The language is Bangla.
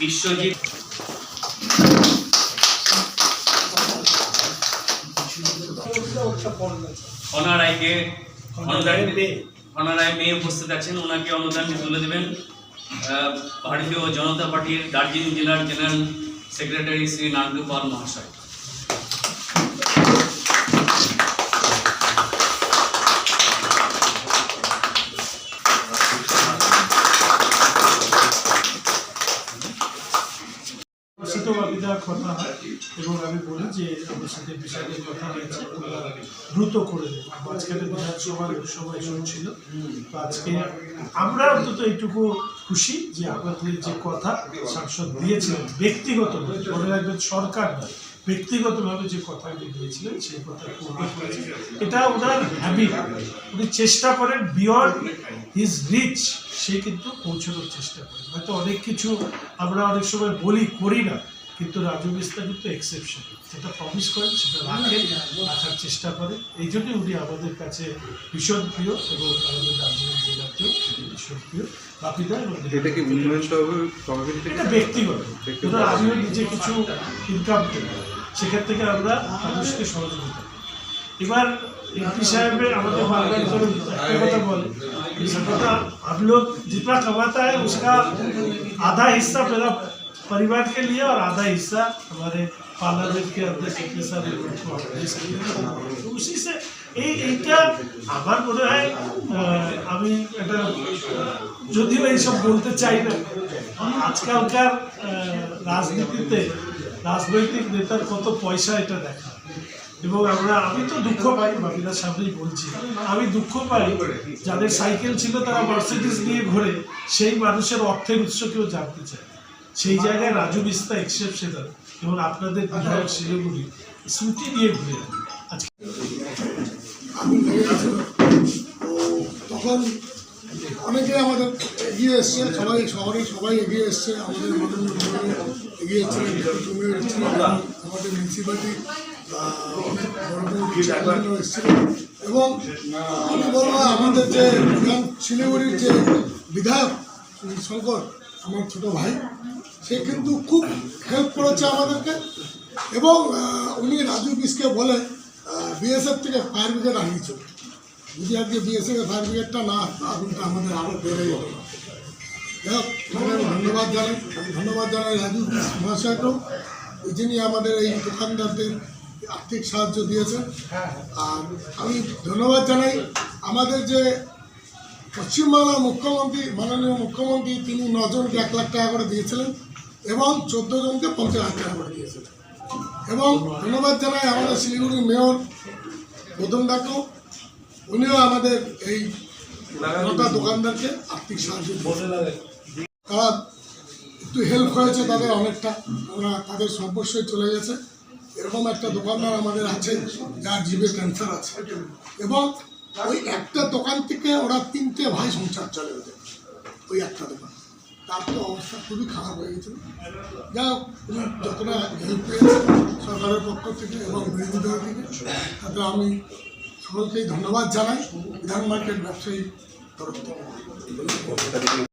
বিশ্বজিৎ। অনারায়কে অনুদান অনারায় মেয়ে। উপস্থিত আছেন ওনাকে অনুদানটি তুলে দেবেন। ভারতীয় জনতা পার্টির দার্জিলিং জেলার জেনারেল সেক্রেটারি শ্রী নান্দু পাল মহাশয়। হয় এবং আমি বলি যে আমার সাথে কথা হয়েছে দ্রুত করে দেবো মাঝখানে বিধানসভার সময় ছিল। তো আজকে আমরা অন্তত এইটুকু খুশি যে আমাদের যে কথা সাংসদ দিয়েছিলেন, ব্যক্তিগত মনে রাখবেন সরকার নয়। ব্যক্তিগতভাবে যে কথাটি দিয়েছিলেন সেই কথা পূর্ণ করেছে। এটা ওনার হ্যাবিট উনি চেষ্টা করেন বিয়ন্ড হিজ রিচ সে কিন্তু পৌঁছানোর চেষ্টা করেন। হয়তো অনেক কিছু আমরা অনেক সময় বলি করি না কিন্তু রাজু বিস্তার কিন্তু এক্সেপশন যেটা প্রমিস করেন সেটা রাখেন রাখার চেষ্টা করেন। এই জন্যই উনি আমাদের কাছে ভীষণ প্রিয় এবং আমাদের দার্জিলিং জেলাতেও ভীষণ প্রিয়। বাপিদা এবং উন্নয়ন তহবিল তহবিল থেকে এটা ব্যক্তিগত। আমিও নিজে কিছু ইনকাম করি সেখান থেকে আমরা মানুষকে সহযোগিতা করি। এবার एमपी साहब में हमारे बारगान पर एक কথা বলে কথা हम लोग जितना कमाता है उसका आधा हिस्सा मेरा परिवार के लिए और आधा हिस्सा हमारे पार्लियामेंट के अंदर कितने सारे लोग को हम दे सकते हैं तो उसी से এই এইটা আমার মনে হয় আহ, আমি এটা যদিও এইসব বলতে চাই না আজকালকার আহ, রাজনীতিতে রাজনৈতিক নেতার কত পয়সা এটা দেখা। এবং আমরা, আমি তো দুঃখ পাই বাকিটার সামনেই বলছি। আমি দুঃখ পাই, যাদের সাইকেল ছিল তারা মার্সিডিস নিয়ে ঘোরে, সেই মানুষের অর্থের উৎস কেউ জানতে চায় সেই জায়গায় রাজু বিস্তা এক্সেপশনাল এবং আপনাদের বিধায়ক শিলিগুড়ি স্মৃতি নিয়ে ঘুরে আজকে তো তখন অনেকে আমাদের এগিয়ে এসছে, সবাই, শহরে সবাই এগিয়ে এসছে, আমাদের এগিয়ে মেয়র আমাদের মিউনিসিপ্যালিটি এবং আমি বলব আমাদের যে শিলিগুড়ির যে বিধায়ক শঙ্কর আমার ছোট ভাই সে কিন্তু খুব হেল্প করেছে আমাদেরকে। এবং উনি রাজু বিসকে বলে বিএসএফ থেকে ফায়ার ব্রিগেড আনিয়েছিল যদি আজকে বিএসএফ ফায়ার ব্রিগেডটা না আগুনটা আমাদের আরও বেড়ে যেত যাই হোক, ধন্যবাদ জানাই ধন্যবাদ জানাই রাজু মহাশয়কেও, যিনি আমাদের এই দোকানদারদের আর্থিক সাহায্য দিয়েছেন আর আমি ধন্যবাদ জানাই, আমাদের যে পশ্চিমবাংলার মুখ্যমন্ত্রী, মাননীয় মুখ্যমন্ত্রী, তিনি নজনকে এক লাখ টাকা করে দিয়েছিলেন এবং চোদ্দ জনকে পঞ্চাশ হাজার টাকা করে দিয়েছিলেন এবং ধন্যবাদ জানাই আমাদের শিলিগুড়ির মেয়র গৌতম দাকেও উনিও আমাদের এই দোকানদারকে আর্থিক সাহায্য। তারা একটু হেল্প হয়েছে তাদের অনেকটা। ওরা তাদের সর্বস্বই চলে গেছে। এরকম একটা দোকানদার আমাদের আছে যার জিভে ক্যান্সার আছে। এবং ওই একটা দোকান থেকে ওরা তিনটে ভাই সংসার চলে ওদের। ওই একটা দোকান। তার তো অবস্থা খুবই খারাপ হয়ে গেছিল যা হোক, উনি যতটা হেল্প পেয়েছে সরকারের পক্ষ থেকে এবং বিরোধী দল থেকে তাতে আমি সকলকেই ধন্যবাদ জানাই। বিধান মার্কেট ব্যবসায়ী তরফ থেকে।